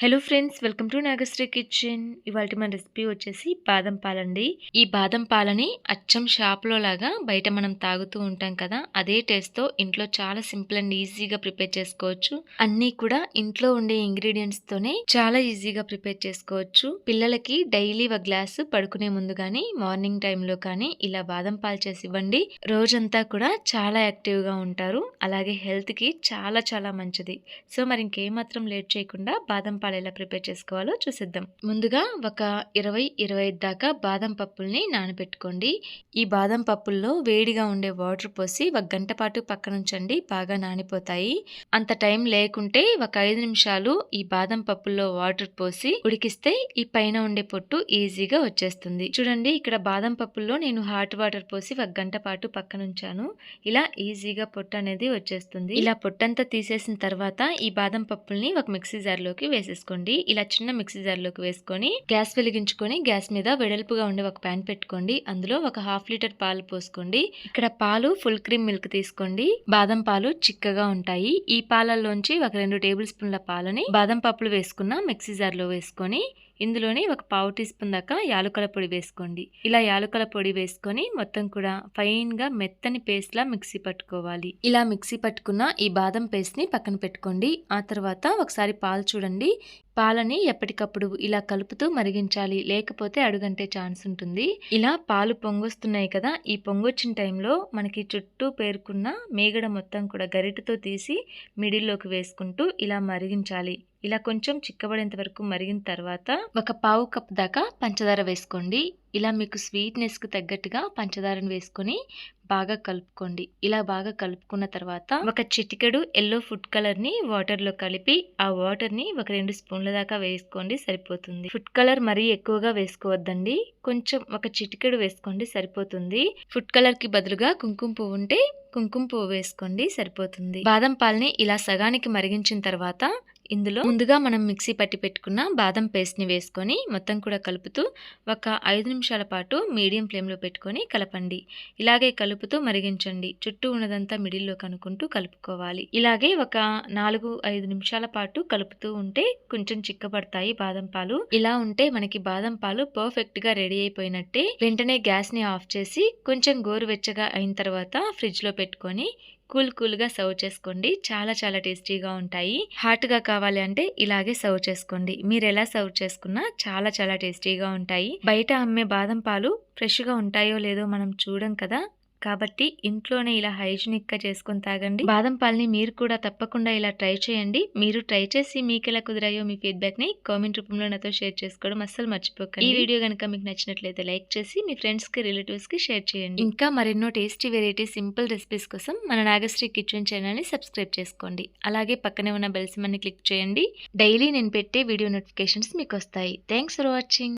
Hello friends welcome to Nagasri kitchen ఇవాళ మన recipe వచ్చేసి బాదం పాలండి. ఈ బాదం పాలని అచ్చం షాప్లో లాగా బయట మనం తాగుతూ ఉంటాం కదా అదే టేస్ట్తో ఇంట్లో చాలా సింపుల్ అండ్ ఈజీగా ప్రిపేర్ చేసుకోవచ్చు. అన్నీ కూడా ఇంట్లో ఉండే ఇంగ్రీడియంట్స్తోనే చాలా ఈజీగా ప్రిపేర్ చేసుకోవచ్చు. పిల్లలకి డైలీ ఒక గ్లాసు పడుకునే ముందు కానీ మార్నింగ్ టైంలో కానీ ఇలా బాదం పాలు చేసి ఇవ్వండి. రోజంతా కూడా చాలా యాక్టివ్గా ఉంటారు. అలాగే హెల్త్కి చాలా చాలా మంచిది. సో మరి ఇంకేమాత్రం లేట్ చేయకుండా బాదం పాలు ఎలా ప్రిపేర్ చేసుకోవాలో చూసిద్దాం. ముందుగా ఒక ఇరవై ఇరవై దాకా బాదం పప్పుల్ని నానబెట్టుకోండి. ఈ బాదం పప్పుల్లో వేడిగా ఉండే వాటర్ పోసి ఒక గంట పాటు పక్కన ఉంచండి బాగా నానిపోతాయి. అంత టైం లేకుంటే ఒక ఐదు నిమిషాలు ఈ బాదం పప్పుల్లో వాటర్ పోసి ఉడికిస్తే ఈ పైన ఉండే పొట్టు ఈజీగా వచ్చేస్తుంది. చూడండి ఇక్కడ బాదం పప్పుల్లో నేను హాట్ వాటర్ పోసి ఒక గంట పాటు పక్కన ఉంచాను ఇలా ఈజీగా పొట్టు అనేది వచ్చేస్తుంది. ఇలా పొట్టంతా తీసేసిన తర్వాత ఈ బాదం పప్పుల్ని ఒక మిక్సీ జార్లోకి వేసేస్తాను వేసుకోండి ఇలా చిన్న మిక్సీ జార్లోకి వేసుకొని గ్యాస్ వెలిగించుకొని గ్యాస్ మీద వెడల్పుగా ఉండే ఒక ప్యాన్ పెట్టుకోండి. అందులో ఒక హాఫ్ లీటర్ పాలు పోసుకోండి. ఇక్కడ పాలు ఫుల్ క్రీమ్ మిల్క్ తీసుకోండి. బాదం పాలు చిక్కగా ఉంటాయి. ఈ పాలల్లోంచి ఒక రెండు టేబుల్ స్పూన్ల పాలని బాదం పప్పులు వేసుకున్న మిక్సీ జార్లో వేసుకొని ఇందులోనే ఒక పావు టీ స్పూన్ దాకా యాలకుల పొడి వేసుకోండి. ఇలా యాలకుల పొడి వేసుకొని మొత్తం కూడా ఫైన్గా మెత్తని పేస్ట్ లా మిక్సీ పట్టుకోవాలి. ఇలా మిక్సీ పట్టుకున్న ఈ బాదం పేస్ట్ని పక్కన పెట్టుకోండి. ఆ తర్వాత ఒకసారి పాలు చూడండి. పాలని ఎప్పటికప్పుడు ఇలా కలుపుతూ మరిగించాలి. లేకపోతే అడుగంటే ఛాన్స్ ఉంటుంది. ఇలా పాలు పొంగొస్తున్నాయి కదా ఈ పొంగొచ్చిన టైంలో మనకి చుట్టూ పేరుకున్న మేగడ మొత్తం కూడా గరిటతో తీసి మిడిల్లోకి వేసుకుంటూ ఇలా మరిగించాలి. ఇలా కొంచెం చిక్కబడేంత వరకు మరిగిన తర్వాత ఒక పావు కప్ దాకా పంచదార వేసుకోండి. ఇలా మీకు స్వీట్నెస్కి తగ్గట్టుగా పంచదారను వేసుకొని బాగా కలుపుకోండి. ఇలా బాగా కలుపుకున్న తర్వాత ఒక చిటికెడు ఎల్లో ఫుడ్ కలర్ని వాటర్లో కలిపి ఆ వాటర్ని ఒక రెండు స్పూన్ల దాకా వేసుకోండి సరిపోతుంది. ఫుడ్ కలర్ మరీ ఎక్కువగా వేసుకోవద్దండి. కొంచెం ఒక చిటికెడు వేసుకోండి సరిపోతుంది. ఫుడ్ కలర్కి బదులుగా కుంకుమ పువ్వు ఉంటే కుంకుమ పువ్వు వేసుకోండి సరిపోతుంది. బాదం పాలని ఇలా సగానికి మరిగించిన తర్వాత ఇందులో ముందుగా మనం మిక్సీ పట్టి పెట్టుకున్న బాదం పేస్ట్ని వేసుకొని మొత్తం కూడా కలుపుతూ ఒక ఐదు నిమిషాల పాటు మీడియం ఫ్లేమ్లో పెట్టుకొని కలపండి. ఇలాగే కలుపుతూ మరిగించండి. చుట్టూ ఉన్నదంతా మిడిల్లో కనుక్కుంటూ కలుపుకోవాలి. ఇలాగే ఒక నాలుగు ఐదు నిమిషాల పాటు కలుపుతూ ఉంటే కొంచెం చిక్కబడతాయి బాదం పాలు. ఇలా ఉంటే మనకి బాదం పాలు పర్ఫెక్ట్గా రెడీ అయిపోయినట్టే వెంటనే గ్యాస్ని ఆఫ్ చేసి కొంచెం గోరువెచ్చగా అయిన తర్వాత ఫ్రిడ్జ్లో పెట్టుకొని కూల్ కూల్గా సర్వ్ చేసుకోండి. చాలా చాలా టేస్టీగా ఉంటాయి. హాట్గా కావాలి అంటే ఇలాగే సర్వ్ చేసుకోండి. మీరు ఎలా సర్వ్ చేసుకున్నా చాలా చాలా టేస్టీగా ఉంటాయి. బయట అమ్మే బాదం పాలు ఫ్రెష్గా ఉంటాయో లేదో మనం చూడం కదా. కాబట్టి ఇంట్లోనే ఇలా హైజీనిక్గా చేసుకొని తాగండి. బాదం పాలని మీరు కూడా తప్పకుండా ఇలా ట్రై చేయండి. మీరు ట్రై చేసి మీకు ఎలా కుదిరాయో మీ ఫీడ్బ్యాక్ని కామెంట్ రూపంలో నాతో షేర్ చేసుకోవడం అస్సలు మర్చిపోకండి. ఈ వీడియో కనుక మీకు నచ్చినట్లయితే లైక్ చేసి మీ ఫ్రెండ్స్కి రిలేటివ్స్కి షేర్ చేయండి. ఇంకా మరెన్నో టేస్టీ వెరైటీ సింపుల్ రెసిపీస్ కోసం మన నాగశ్రీ కిచెన్ ఛానల్ని సబ్స్క్రైబ్ చేసుకోండి. అలాగే పక్కనే ఉన్న బెల్ సిమ్మని క్లిక్ చేయండి. డైలీ నేను పెట్టే వీడియో నోటిఫికేషన్స్ మీకు వస్తాయి. Thanks for watching.